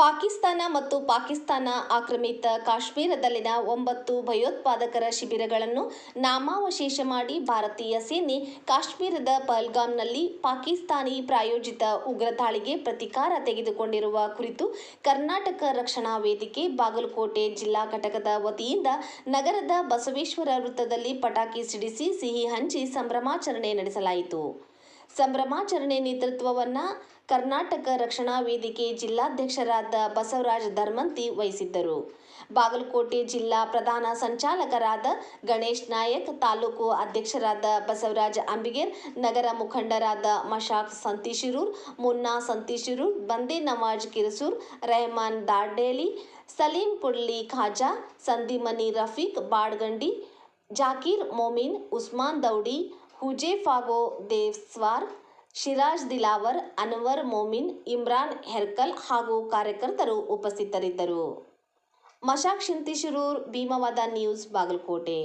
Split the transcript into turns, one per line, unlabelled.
ಪಾಕಿಸ್ತಾನ ಮತ್ತು ಪಾಕಿಸ್ತಾನ ಆಕ್ರಮಿತ ಕಾಶ್ಮೀರದಲ್ಲಿನ ಒಂಬತ್ತು ಭಯೋತ್ಪಾದಕರ ಶಿಬಿರಗಳನ್ನು ನಾಮಾವಶೇಷ ಮಾಡಿ ಭಾರತೀಯ ಸೇನೆ ಕಾಶ್ಮೀರದ ಪಹಲ್ಗಾಮ್ನಲ್ಲಿ ಪಾಕಿಸ್ತಾನಿ ಪ್ರಾಯೋಜಿತ ಉಗ್ರ ದಾಳಿಗೆ ಪ್ರತೀಕಾರ ತೆಗೆದುಕೊಂಡಿರುವ ಕುರಿತು ಕರ್ನಾಟಕ ರಕ್ಷಣಾ ವೇದಿಕೆ ಬಾಗಲಕೋಟೆ ಜಿಲ್ಲಾ ಘಟಕದ ವತಿಯಿಂದ ನಗರದ ಬಸವೇಶ್ವರ ವೃತ್ತದಲ್ಲಿ ಪಟಾಕಿ ಸಿಡಿಸಿ ಸಿಹಿ ಹಂಚಿ ಸಂಭ್ರಮಾಚರಣೆ ನಡೆಸಲಾಯಿತು. ಸಂಭ್ರಮಾಚರಣೆ ನೇತೃತ್ವವನ್ನ ಕರ್ನಾಟಕ ರಕ್ಷಣಾ ವೇದಿಕೆ ಜಿಲ್ಲಾಧ್ಯಕ್ಷರಾದ ಬಸವರಾಜ ಧರ್ಮಂತಿ ವಹಿಸಿದ್ದರು. ಬಾಗಲಕೋಟೆ ಜಿಲ್ಲಾ ಪ್ರಧಾನ ಸಂಚಾಲಕರಾದ ಗಣೇಶ್ ನಾಯಕ್, ತಾಲೂಕು ಅಧ್ಯಕ್ಷರಾದ ಬಸವರಾಜ ಅಂಬಿಗೇರ್, ನಗರ ಮುಖಂಡರಾದ ಮಶಾಕ್ ಸಂತಿಶಿರೂರ್, ಮುನ್ನಾ ಸಂತಿಶಿರೂರ್, ಬಂದೆ ನವಾಜ್ ಕಿರಸೂರ್, ರೆಹಮಾನ್ ದಾರ್ಡೇಲಿ, ಸಲೀಂ ಕುಡ್ಲಿ ಖಾಜಾ, ಸಂದಿಮನಿ ರಫೀಕ್ ಬಾಡ್ಗಂಡಿ, ಜಾಕೀರ್ ಮೊಮಿನ್, ಉಸ್ಮಾನ್ ದೌಡಿ ಹುಜೇಫಾಗೋ ದೇವ್ಸ್ವಾರ್, ಶಿರಾಜ್ ದಿಲಾವರ್, ಅನ್ವರ್ ಮೊಮಿನ್, ಇಮ್ರಾನ್ ಹೆರ್ಕಲ್ ಹಾಗೂ ಕಾರ್ಯಕರ್ತರು ಉಪಸ್ಥಿತರಿದ್ದರು. ಮಶಾಕ್ ಶಿಂತಿಶಿರೂರ್ ಭೀಮವಾದ ನ್ಯೂಸ್ ಬಾಗಲಕೋಟೆ.